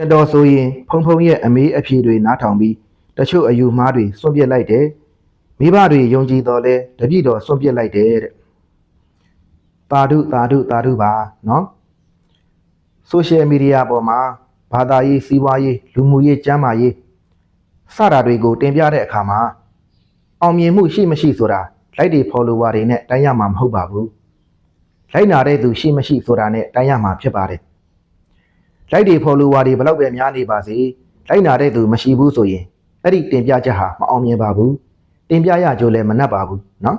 တတော်ဆိုရင်ဖုံဖုံရဲ့အမေးအဖြေတွေနားထောင်ပြီးတချို့အယူမှားတွေစွန့်ပစ်လိုက်တယ်မိဘတွေယုံကြည်တော်လဲတပြည့်တော်စွန့်ပစ်လိုက်တယ်တဲ့တာဓုတာဓုတာဓုပါနော်ဆိုရှယ်မီဒီယာပေါ်မှာဘာသာရေးစီးပွားရေးလူမှုရေးကျန်းမာရေးစတာတွေကို တင်ပြတဲ့အခါမှာအောင်မြင်မှုရှိမရှိဆိုတာလိုက်တွေ follower တွေနဲ့တိုင်းရမှာမဟုတ်ပါဘူးလိုက်နာတဲ့သူရှိမရှိဆိုတာနဲ့တိုင်းရမှာဖြစ်ပါတယ် လိုက်တွေ follower တွေဘလောက်ပဲများနေပါစေလိုက်နာတဲ့သူမရှိဘူးဆိုရင်အဲ့ဒီတင်ပြချက်ဟာမအောင်မြင်ပါဘူးတင်ပြရကြိုးလည်းမနှက်ပါဘူးเนาะ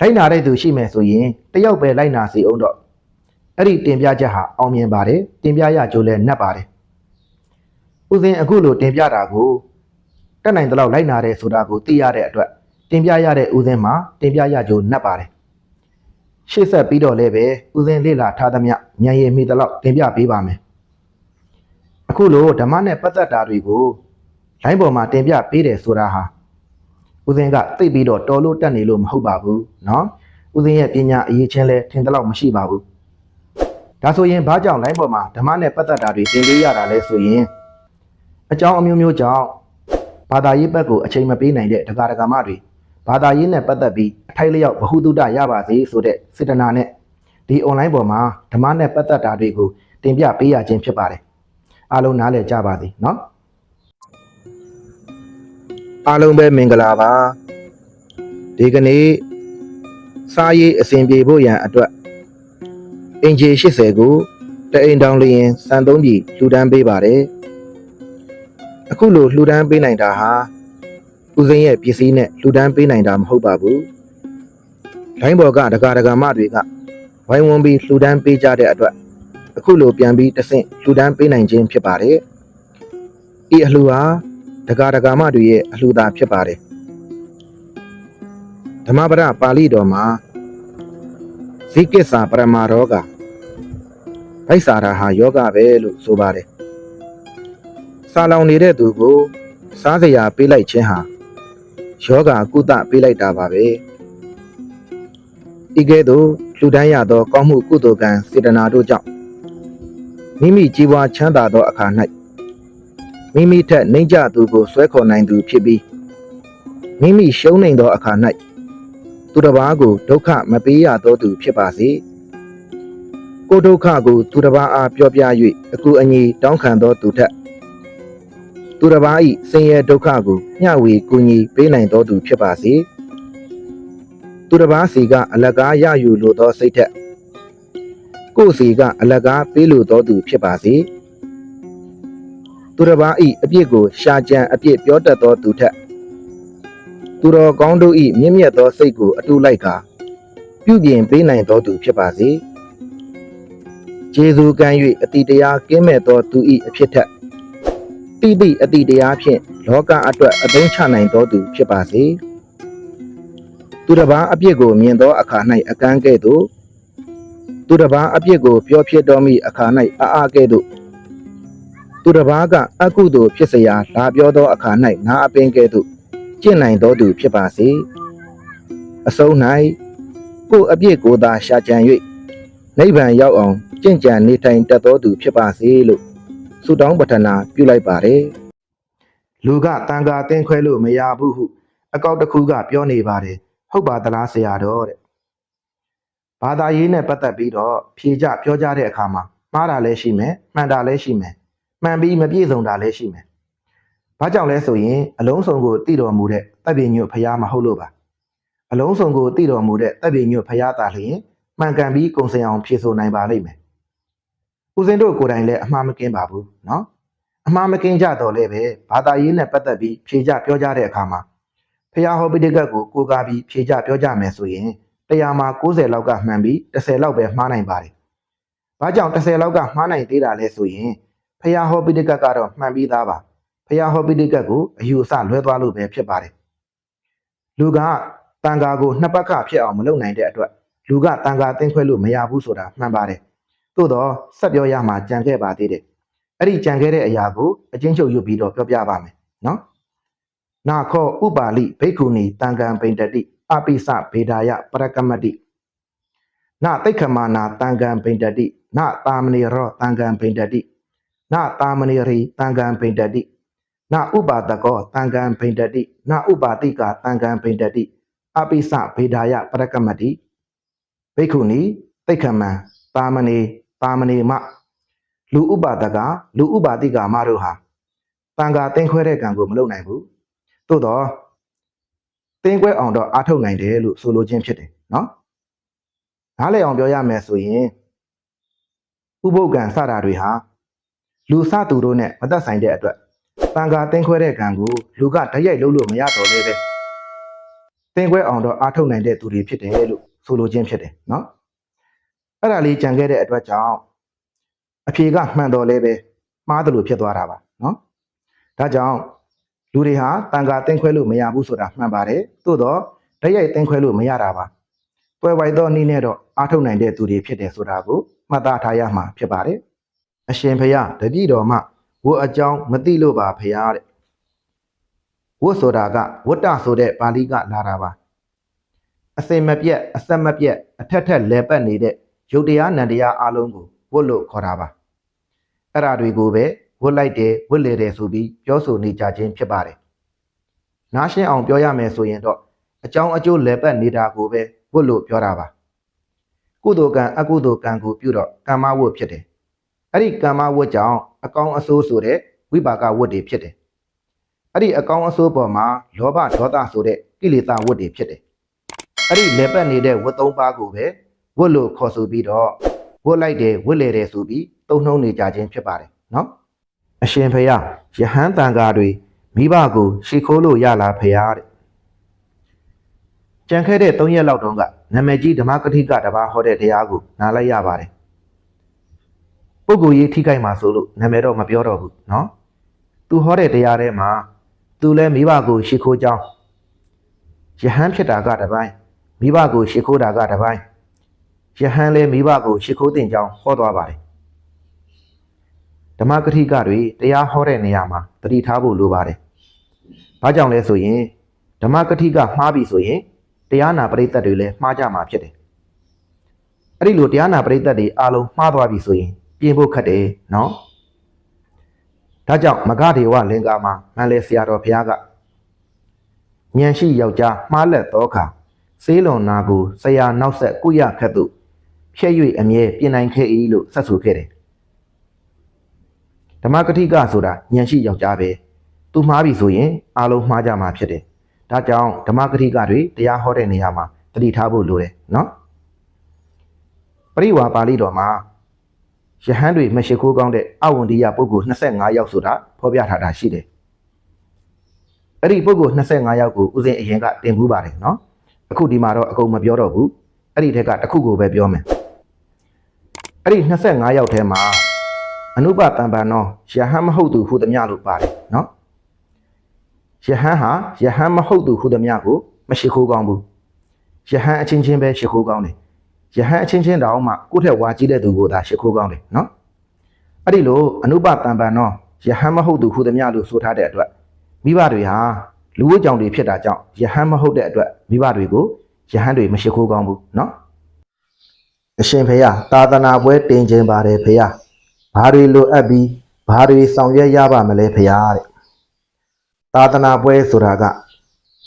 လိုက်နာတဲ့သူရှိမယ်ဆိုရင်တယောက်ပဲလိုက်နာစီအောင်တော့အဲ့ဒီတင်ပြချက်ဟာအောင်မြင်ပါတယ်တင်ပြရကြိုးလည်းနှက်ပါတယ်ဥစဉ်အခုလိုတင်ပြတာကိုတက်နိုင်တဲ့လောက်လိုက်နာတယ်ဆိုတာကိုသိရတဲ့အတွက်တင်ပြရတဲ့ဥစဉ်မှာတင်ပြရကြိုးနှက်ပါတယ်ရှေ့ဆက်ပြီးတော့လည်းပဲဥစဉ်လေးလာထားသမျှဉာဏ်ရည်မိတဲ့လောက်တင်ပြပေးပါမယ် အခုလိုဓမ္မနဲ့ပတ်သက်တာတွေကိုလိုင်းပေါ်မှာတင်ပြပေးတယ်ဆိုတာဟာဦးဇင်းကသိပြီးတော့တော်လို့တက်နေလို့မဟုတ်ပါဘူးเนาะဦးဇင်းရဲ့ပညာအရေးချင်းလဲထင်သလောက်မရှိပါဘူးဒါဆိုရင်ဘာကြောင့်လိုင်းပေါ်မှာဓမ္မနဲ့ပတ်သက်တာတွေတင်ပေးရတာလဲဆိုရင်အကြောင်းအမျိုးမျိုးကြောင့်ဘာသာရေးဘက်ကိုအချိန်မပေးနိုင်တဲ့ဒကာဒကာမတွေဘာသာရေးနဲ့ပတ်သက်ပြီးအထိုက်လျောက်ဗဟုသုတရပါစေဆိုတဲ့စေတနာနဲ့ဒီ online ပေါ်မှာဓမ္မနဲ့ပတ်သက်တာတွေကိုတင်ပြပေးရခြင်းဖြစ်ပါတယ် အားလုံးနားလည်ကြပါသည်เนาะအားလုံးပဲမင်္ဂလာပါဒီကနေ့စားရေးအစဉ်ပြေဖို့ရန်အတွက်အင်ဂျီ80ကိုတအိမ်တောင်လျင်စံသုံးပြည်လှူဒန်းပေးပါတယ်အခုလိုလှူဒန်းပေးနိုင်တာဟာဦးစိန်ရဲ့ပစ္စည်းနဲ့လှူဒန်းပေးနိုင်တာမဟုတ်ပါဘူးလိုင်းပေါ်ကဒကာဒကာမတွေကဝိုင်းဝန်းပြီးလှူဒန်းပေးကြတဲ့အတွက် အခုလိုပြန်ပြီးတဆင့်လှူဒန်းပေးနိုင်ခြင်းဖြစ်ပါတယ်။ဤအလှူဟာဒကာဒကာမတွေရဲ့အလှူသာဖြစ်ပါတယ်။ဓမ္မပဒပါဠိတော်မှာဇိကိစ္ဆာပရမရောဂဗိုက်စာရာဟာယောဂပဲလို့ဆိုပါတယ်။စာလောင်နေတဲ့သူကိုစားစရာပေးလိုက်ခြင်းဟာယောဂကုသပေးလိုက်တာပါပဲ။ဤကဲ့သို့လှူဒန်းရသောကောင်းမှုကုသိုလ်ကံစေတနာတို့ကြောင့် မိမိကြီးပွားချမ်းသာသောအခါ၌မိမိထက်နှိမ့်ကြသူကိုဆွဲခေါ်နိုင်သူဖြစ်ပြီးမိမိရှုံးနိုင်သောအခါ၌သူတစ်ပါးကိုဒုက္ခမပေးရသောသူဖြစ်ပါစေကိုယ်ဒုက္ခကိုသူတစ်ပါးအားပြောပြ၍အကူအညီတောင်းခံသောသူထက်သူတစ်ပါး၏ဆင်းရဲဒုက္ခကိုမျှဝေကူညီပေးနိုင်သောသူဖြစ်ပါစေသူတစ်ပါးစီကအလကားရယူလိုသောစိတ်ထက် ကိုယ်စီကအလကားပေးလိုတော်သူဖြစ်ပါစေသူတစ်ပါးဤအပြစ်ကိုရှာကြံအပြစ်ပြောတတ်သောသူထက်သူတော်ကောင်းတို့ဤမြင့်မြတ်သောစိတ်ကိုအတူလိုက်ကပြုပြင်ပေးနိုင်တော်သူဖြစ်ပါစေကျေးဇူးကမ်း၍အတိတရားကင်းမဲ့သောသူဤအဖြစ်ထက်တိတိအတိတရားဖြင့်လောကအတွက်အသုံးချနိုင်တော်သူဖြစ်ပါစေသူတစ်ပါးအပြစ်ကိုမြင်သောအခါ၌အကန့်ကဲ့သို့ သူတစ်ပါးအပြစ်ကိုပြောဖြစ်တော်မူအခါ၌အာအာကဲ့သို့သူတစ်ပါးကအကုသိုလ်ဖြစ်เสียလာပြောသောအခါ၌ငါအပင်ကဲ့သို့ကျင့်နိုင်တော်သူဖြစ်ပါစေအဆုံး၌ကိုယ်အပြစ်ကိုသာရှာကြံ၍နိဗ္ဗာန်ရောက်အောင်ကြင့်ကြံနေထိုင်တတ်တော်သူဖြစ်ပါစေလို့ဆုတောင်းပတနာပြုလိုက်ပါတယ်လူကတန်ခါတင်းခွဲလို့မရဘူးဟုအကောက်တစ်ခုကပြောနေပါတယ်ဟုတ်ပါသလားဆရာတော်တဲ့ ဘာသာရေးနဲ့ပတ်သက်ပြီးတော့ဖြေကြပြောကြတဲ့အခါမှာမှားတာလည်းရှိမယ်မှန်တာလည်းရှိမယ်မှန်ပြီးမပြည့်စုံတာလည်းရှိမယ်။ဘာကြောင့်လဲဆိုရင်အလုံးစုံကိုတည်တော်မူတဲ့တပ်ပြညွတ်ဖရားမဟုတ်လို့ပါ။အလုံးစုံကိုတည်တော်မူတဲ့တပ်ပြညွတ်ဖရားသာလျှင်မှန်ကန်ပြီးကုံစင်အောင်ဖြည့်ဆိုနိုင်ပါလိမ့်မယ်။ဦးစင်းတို့ကိုယ်တိုင်လည်းအမှားမကင်းပါဘူးနော်။အမှားမကင်းကြတော့လည်းပဲဘာသာရေးနဲ့ပတ်သက်ပြီးဖြေကြပြောကြတဲ့အခါမှာဖရားဟောပိဋကတ်ကိုကိုးကားပြီးဖြေကြပြောကြမယ်ဆိုရင် 100မှာ90လောက်ကမှန်ပြီး10လောက်ပဲမှားနိုင်ပါတယ်။ဘာကြောင့်10လောက်ကမှားနိုင်သေးတာလဲဆိုရင်ဖျားဟောပိဋကတ်ကတော့မှန်ပြီးသားပါ။ဖျားဟောပိဋကတ်ကိုအယူအဆလွဲသွားလို့ပဲဖြစ်ပါတယ်။လူကတန်ဃာကိုနှစ်ပတ်ခဖြစ်အောင်မလုပ်နိုင်တဲ့အတွက်လူကတန်ဃာတင်းခွဲလို့မရဘူးဆိုတာမှန်ပါတယ်။သို့တော့ဆက်ပြောရမှာကြံခဲ့ပါသေးတယ်။အဲ့ဒီကြံခဲ့တဲ့အရာကိုအချင်းချုပ်ယူပြီးတော့ပြောပြပါမယ်နော်။နာခောဥပါလိဘိက္ခုနီတံကံပိန္တတိ အပိစဗေဒာယပရကမတိနတိခမနာတံကံပိန္တတိနတာမဏေရောတံကံပိန္တတိနနတာမဏိရိတံကံပိန္တတိနဥပါဒကောတံကံပိန္တတိနဥပါတိကတံကံပိန္တတိအပိစဗေဒာယပရကမတိဘိက္ခုနီတိတ်ခမံတာမဏိတာမဏိမလူဥပါဒကလူဥပါတိကမတို့ဟာတံဃာတင်ခွဲတဲ့ကံကိုမလုပ်နိုင်ဘူးသို့တော့ တင်ခွဲအောင်တော့အားထုတ်နိုင်တယ်လို့ဆိုလိုခြင်းဖြစ်တယ်နော်နားလည်အောင်ပြောရမယ်ဆိုရင်ဥပုပ်ကံစတာတွေဟာလူစသူတို့နဲ့မသက်ဆိုင်တဲ့အတွက်တန်ခါတင်ခွဲတဲ့ကံကိုလူကတရိုက်လုပ်လို့မရတော့လေပဲတင်ခွဲအောင်တော့အားထုတ်နိုင်တဲ့သူတွေဖြစ်တယ်လို့ဆိုလိုခြင်းဖြစ်တယ်နော်အဲ့ဒါလေးကြံခဲ့တဲ့အတွက်ကြောင့်အဖြေကမှန်တော်လဲပဲမှားတယ်လို့ဖြစ်သွားတာပါနော်ဒါကြောင့် လူတွေဟာတန်ခါတင်ခွဲလို့မရဘူးဆိုတာမှန်ပါတယ်သို့တော့တရိုက်တင်ခွဲလို့မရတာပါတွယ်ဝိုက်သောနည်းနဲ့တော့အားထုတ်နိုင်တဲ့သူတွေဖြစ်တယ်ဆိုတာကိုမှတ်သားထားရမှာဖြစ်ပါတယ်အရှင်ဖျားတပည့်တော်မှဝတ်အကြောင်းမသိလို့ပါဖျားတဲ့ဝတ်ဆိုတာကဝတ္တဆိုတဲ့ပါဠိကလာတာပါအစင်မပြတ်အဆက်မပြတ်အထက်ထက်လဲပတ်နေတဲ့ယုတ်တရားနံတရားအလုံးကိုဝတ်လို့ခေါ်တာပါအဲ့ဒါတွေကိုပဲ ဝတ်လိုက်တယ်ဝတ်လေတယ်ဆိုပြီးပြောဆိုနေကြခြင်းဖြစ်ပါတယ်နားရှင်းအောင်ပြောရမယ်ဆိုရင်တော့အကြောင်းအကျိုးလဲပတ်နေတာကိုပဲဝတ်လို့ပြောတာပါကုသိုလ်ကံအကုသိုလ်ကံကိုပြုတော့ကမ္မဝတ်ဖြစ်တယ်အဲ့ဒီကမ္မဝတ်ကြောင့်အကောင်းအဆိုးဆိုတဲ့ဝိပါကဝတ်တွေဖြစ်တယ်အဲ့ဒီအကောင်းအဆိုးပေါ်မှာလောဘဒေါသဆိုတဲ့ကိလေသာဝတ်တွေဖြစ်တယ်အဲ့ဒီလဲပတ်နေတဲ့ဝတ်သုံးပါးကိုပဲဝတ်လို့ခေါ်ဆိုပြီးတော့ဝတ်လိုက်တယ်ဝတ်လေတယ်ဆိုပြီးသုံးနှုံးနေကြခြင်းဖြစ်ပါတယ်နော် အရှင်ဖယားယဟန်တန်ဃာတွေမိဘကိုရှ िख ိုးလို့ရလားဖယားတဲ့ကြံခဲ့တဲ့၃ရက်လောက်တုန်းကနာမည်ကြီးဓမ္မကတိကတပါဟောတဲ့တရားကိုနားလိုက်ရပါတယ်ပုဂ္ဂိုလ်ရေးထိခိုက်မှာဆိုလို့နာမည်တော့မပြောတော့ဘူးเนาะသူဟောတဲ့တရားထဲမှာသူလဲမိဘကိုရှ िख ိုးကြောင်းယဟန်ဖြစ်တာကတပိုင်းမိဘကိုရှ िख ိုးတာကတပိုင်းယဟန်လဲမိဘကိုရှ िख ိုးတင်ကြောင်းဟောသွားပါတယ်ဓ မ္မကတိကတွေတရားဟောတဲ့နေရာမှာတတိထားဖို့လိုပါတယ်ဘာကြောင့်လဲဆိုရင်ဓမ္မကတိကမှားပြီဆိုရင်တရားနာပရိသတ်တွေလည်းမှားကြမှာဖြစ်တယ်အဲ့ဒီလိုတရားနာပရိသတ်တွေအားလုံးမှားသွားပြီဆိုရင်ပြင်ဖို့ခက်တယ်နော်ဒါကြောင့်မဂဒေဝလင်္ကာမှာမန်လေဆရာတော်ဘုရားကဉာဏ်ရှိယောက်ျားမှားလက်သောအခါစေးလွန်နာကိုဆရာနောက်ဆက်ကုရခတ်သူဖြည့်၍အမြဲပြင်နိုင်ခဲ့၏လို့ဆက်ဆိုခဲ့တယ် ဓမ္မကတိကဆိုတာဉာဏ်ရှိယောက်ျားပဲသူမှားပြီဆိုရင်အားလုံးမှားကြမှာဖြစ်တယ်ဒါကြောင့်ဓမ္မကတိကတွေတရားဟောတဲ့နေရာမှာတတိထားဖို့လိုတယ်နော်ပရိဝါပါဠိတော်မှာယဟန်တွေမရှိခိုးကောင်းတဲ့အဝန္တိယပုဂ္ဂိုလ်25ယောက်ဆိုတာဖော်ပြထားတာရှိတယ်အဲ့ဒီပုဂ္ဂိုလ်25ယောက်ကိုဦးဇင်းအရင်ကတင်ဘူးပါတယ်နော်အခုဒီမှာတော့အကုန်မပြောတော့ဘူးအဲ့ဒီထက်ကတစ်ခုကိုပဲပြောမယ်အဲ့ဒီ25ယောက်ထဲမှာ အနုပတံပန်သောယဟန်မဟုတ်သူဟုသမျှလို့ပါတယ်နော်ယဟန်ဟာယဟန်မဟုတ်သူဟုသမျှကိုမရှိခိုးကောင်းဘူးယဟန်အချင်းချင်းပဲရှိခိုးကောင်းတယ်ယဟန်အချင်းချင်းတောင်မှကိုယ့်ထက်ဝါကြီးတဲ့သူကိုသာရှိခိုးကောင်းတယ်နော်အဲ့ဒီလိုအနုပတံပန်သောယဟန်မဟုတ်သူဟုသမျှလို့ဆိုထားတဲ့အတွက်မိဘတွေဟာလူဝတ်ကြောင့်တွေဖြစ်တာကြောင့်ယဟန်မဟုတ်တဲ့အတွက်မိဘတွေကိုယဟန်တွေမရှိခိုးကောင်းဘူးနော်အရှင်ဖေယသာသနာပွဲတင်ခြင်းပါတယ်ဖေယ ဘာတွေလိုအပ်ပြီးဘာတွေဆောင်ရွက်ရပါမလဲဖေယတဲ့သာသနာပွဲဆိုတာက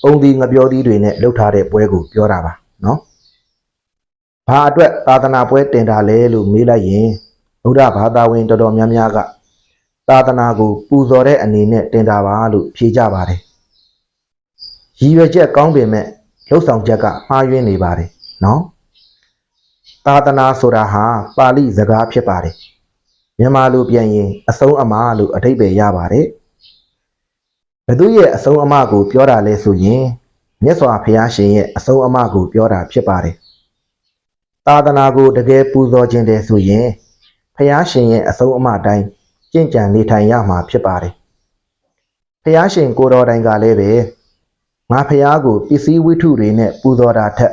အုံဒီငပြောသီးတွေနဲ့လှုပ်ထားတဲ့ပွဲကိုပြောတာပါနော်ဘာအတွက်သာသနာပွဲတင်တာလဲလို့မေးလိုက်ရင်ဗုဒ္ဓဘာသာဝင်တော်တော်များများကသာသနာကိုပူဇော်တဲ့အနေနဲ့တင်တာပါလို့ဖြေကြပါတယ်ရည်ရွယ်ချက်ကောင်းပေမဲ့လှုပ်ဆောင်ချက်ကမှားယွင်းနေပါတယ်နော်သာသနာဆိုတာဟာပါဠိစကားဖြစ်ပါတယ် မြန်မာလိုပြန်ရင်အဆုံးအမလို့အဓိပ္ပာယ်ရပါတယ်ဘသူရဲ့အဆုံးအမကိုပြောတာလဲဆိုရင်မြတ်စွာဘုရားရှင်ရဲ့အဆုံးအမကိုပြောတာဖြစ်ပါတယ်သာသနာကိုတကယ်ပူဇော်ခြင်းတယ်ဆိုရင်ဘုရားရှင်ရဲ့အဆုံးအမတိုင်းကျင့်ကြံနေထိုင်ရမှာဖြစ်ပါတယ်ဘုရားရှင်ကိုတော်တိုင်ကလည်းပဲငါဖះကိုပစ္စည်းဝိထုတွေနဲ့ပူဇော်တာထက်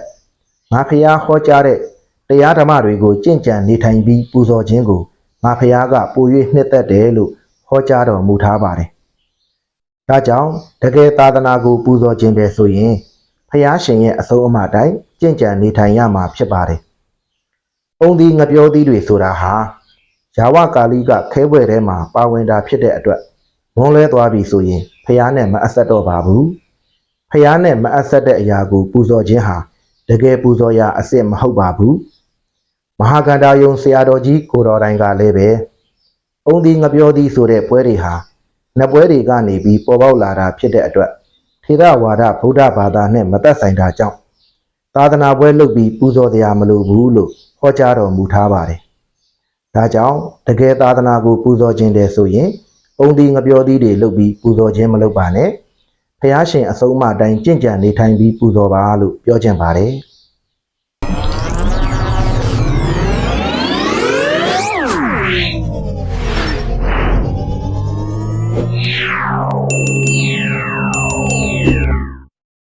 ငါဖះဟောကြားတဲ့တရားဓမ္မတွေကိုကြင့်ကြံနေထိုင်ပြီးပူဇော်ခြင်းကို ငါဖះကပို၍နှစ်သက်တယ်လို့ဟောကြားတော်မူထားပါတယ်။ဒါကြောင့်တကယ်သာသနာကိုပူဇော်ခြင်းတယ်ဆိုရင်ဖះရှင်ရဲ့အဆုံးအမတိုင်းကြင့်ကြံနေထိုင်ရမှာဖြစ်ပါတယ်။အုံဒီငပြောသီးတွေဆိုတာဟာယယာဝကာလိကခဲပွဲထဲမှာပါဝင်တာဖြစ်တဲ့အတွက်မွန်းလဲသွားပြီဆိုရင်ဖះနဲ့မအပ်ဆက်တော့ပါဘူးဖះနဲ့မအပ်ဆက်တဲ့အရာကိုပူဇော်ခြင်းဟာတကယ်ပူဇော်ရာအစစ်မဟုတ်ပါဘူး မဟာကန္တာယုံဆရာတော်ကြီးကိုတော်တိုင်ကလည်းပဲအုံဒီငပြောသည်ဆိုတဲ့ပွဲတွေဟာနှစ်ပွဲတွေကနေပြီးပေါ်ပေါက်လာတာဖြစ်တဲ့အတွက်ထေရဝါဒဗုဒ္ဓဘာသာနဲ့မသက်ဆိုင်တာကြောင့်သာသနာပွဲလုပ်ပြီးပူဇော်တရားမလိုဘူးလို့ဟောကြားတော်မူထားပါတယ်။ဒါကြောင့်တကယ်သာသနာကိုပူဇော်ခြင်းတယ်ဆိုရင်အုံဒီငပြောသည်တွေလုပ်ပြီးပူဇော်ခြင်းမလုပ်ပါနဲ့။ဖះရှင်အဆုံးအမတိုင်းကြင့်ကြံနေထိုင်ပြီးပူဇော်ပါလို့ပြောချင်ပါတယ်။